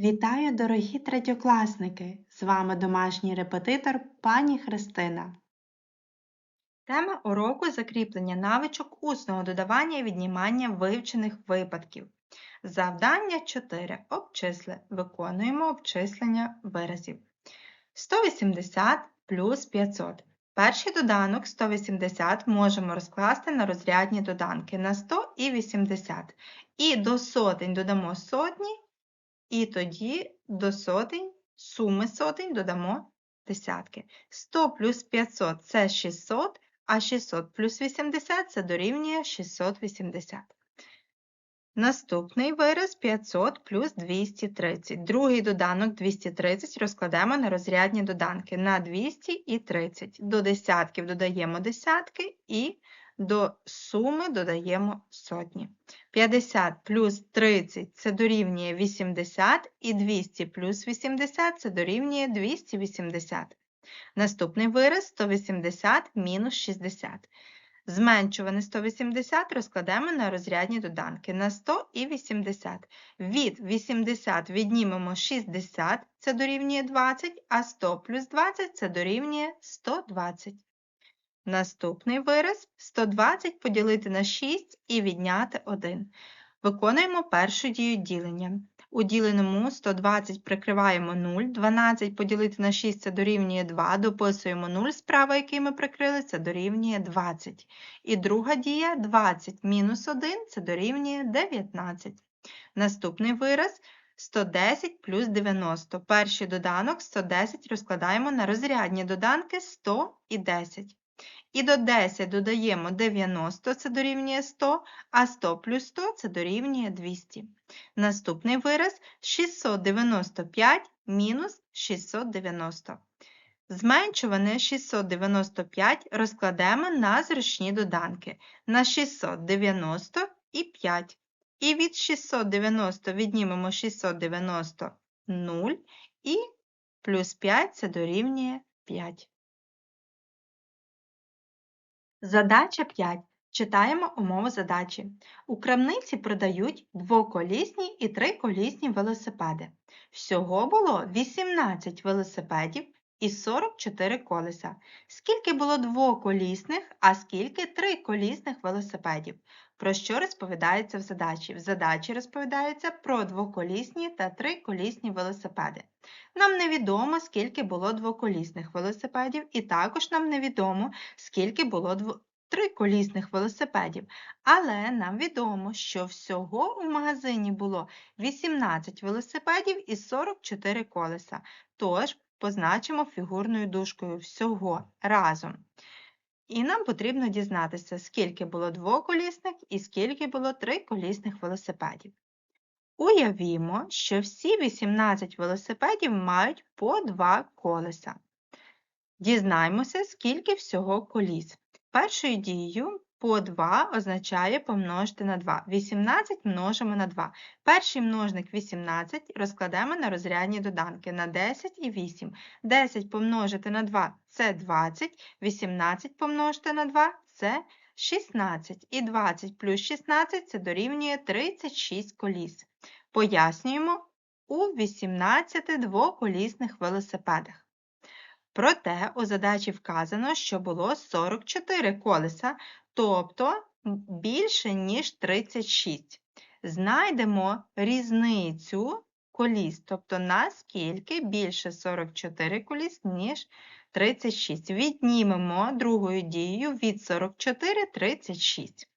Вітаю, дорогі третьокласники! З вами домашній репетитор пані Христина. Тема уроку закріплення навичок усного додавання і віднімання вивчених випадків. Завдання 4. Обчисли. Виконуємо обчислення виразів. 180 плюс 500. Перший доданок 180 можемо розкласти на розрядні доданки на 100 і 80. І до сотень додамо сотні, і тоді до сотень, суми сотень додамо десятки. 100 плюс 500 – це 600, а 600 плюс 80 – це дорівнює 680. Наступний вираз 500 плюс 230. Другий доданок 230 розкладемо на розрядні доданки на 200 і 30. До десятків додаємо десятки і до суми додаємо сотні. 50 плюс 30 це дорівнює 80, і 200 плюс 80 це дорівнює 280. Наступний вираз 180 мінус 60. Зменшуване 180 розкладемо на розрядні доданки на 100 і 80. Від 80 віднімемо 60, це дорівнює 20, а 100 плюс 20 це дорівнює 120. Наступний вираз 120 поділити на 6 і відняти 1. Виконуємо першу дію ділення. У діленому 120 прикриваємо 0, 12 поділити на 6 це дорівнює 2, дописуємо 0 справа, який ми прикрили, це дорівнює 20. І друга дія 20 мінус 1 це дорівнює 19. Наступний вираз 110 плюс 90. Перший доданок 110 розкладаємо на розрядні доданки 100 і 10. І до 10 додаємо 90, це дорівнює 100, а 100 плюс 100 це дорівнює 200. Наступний вираз 695 мінус 690. Зменшуване 695 розкладемо на зручні доданки на 690 і 5. І від 690 віднімемо 690 0 і плюс 5 це дорівнює 5. Задача 5. Читаємо умови задачі. У крамниці продають двоколісні і триколісні велосипеди. Всього було 18 велосипедів і 44 колеса. Скільки було двоколісних, а скільки триколісних велосипедів? Про що розповідається в задачі? В задачі розповідається про двоколісні та триколісні велосипеди. Нам невідомо, скільки було двоколісних велосипедів, і також нам невідомо, скільки було дво... триколісних велосипедів. Але нам відомо, що всього у магазині було 18 велосипедів і 44 колеса. Тож, позначимо фігурною дужкою всього разом. І нам потрібно дізнатися, скільки було двоколісних і скільки було триколісних велосипедів. Уявімо, що всі 18 велосипедів мають по два колеса. Дізнаймося, скільки всього коліс. Першою дією по 2 означає помножити на 2. 18 множимо на 2. Перший множник 18 розкладемо на розрядні доданки на 10 і 8. 10 помножити на 2 це 20, 18 помножити на 2 це 16. І 20 плюс 16 це дорівнює 36 коліс. Пояснюємо у 18 двоколісних велосипедах. Проте у задачі вказано, що було 44 колеса, тобто більше, ніж 36. Знайдемо різницю коліс, тобто наскільки більше 44 коліс, ніж 36. Віднімемо другою дією від 44 36.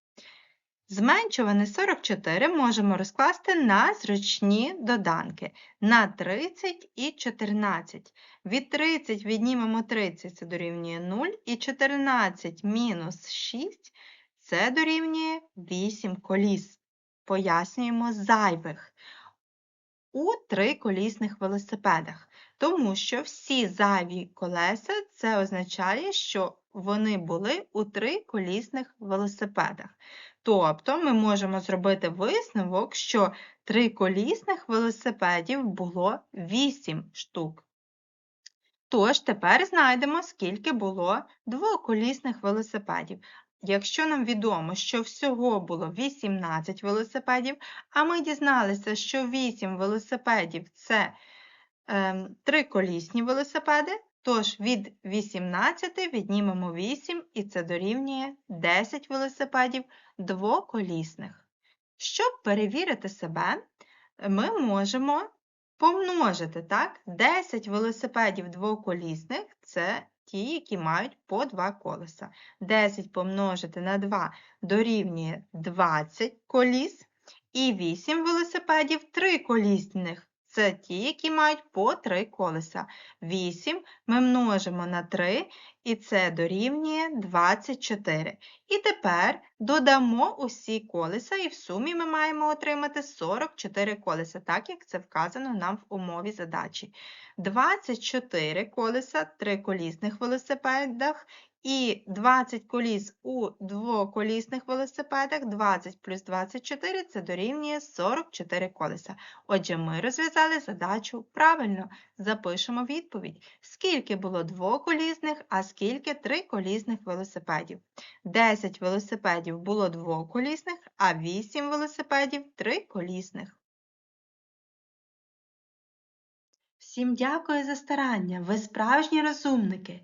Зменшуване 44 можемо розкласти на зручні доданки на 30 і 14. Від 30 віднімемо 30, це дорівнює 0, і 14 мінус 6 це дорівнює 8 коліс. Пояснюємо зайвих у триколісних велосипедах, тому що всі зайві колеса це означає, що вони були у триколісних велосипедах. Тобто ми можемо зробити висновок, що триколісних велосипедів було 8 штук. Тож, тепер знайдемо, скільки було двоколісних велосипедів. якщо нам відомо, що всього було 18 велосипедів, а ми дізналися, що 8 велосипедів це ем, триколісні велосипеди, тож від 18 віднімемо 8 і це дорівнює 10 велосипедів двоколісних. Щоб перевірити себе, ми можемо помножити, так? 10 велосипедів двоколісних це ті, які мають по два колеса. 10 помножити на 2 дорівнює 20 коліс. І 8 велосипедів триколісних це ті, які мають по 3 колеса. 8 ми множимо на 3, і це дорівнює 24. І тепер додамо усі колеса, і в сумі ми маємо отримати 44 колеса, так як це вказано нам в умові задачі. 24 колеса триколісних велосипедах і 20 коліс у двоколісних велосипедах, 20 плюс 24 це дорівнює 44 колеса. Отже, ми розв'язали задачу правильно. Запишемо відповідь. Скільки було двоколісних, а скільки триколісних велосипедів? 10 велосипедів було двоколісних, а 8 велосипедів триколісних. Всім дякую за старання, ви справжні розумники.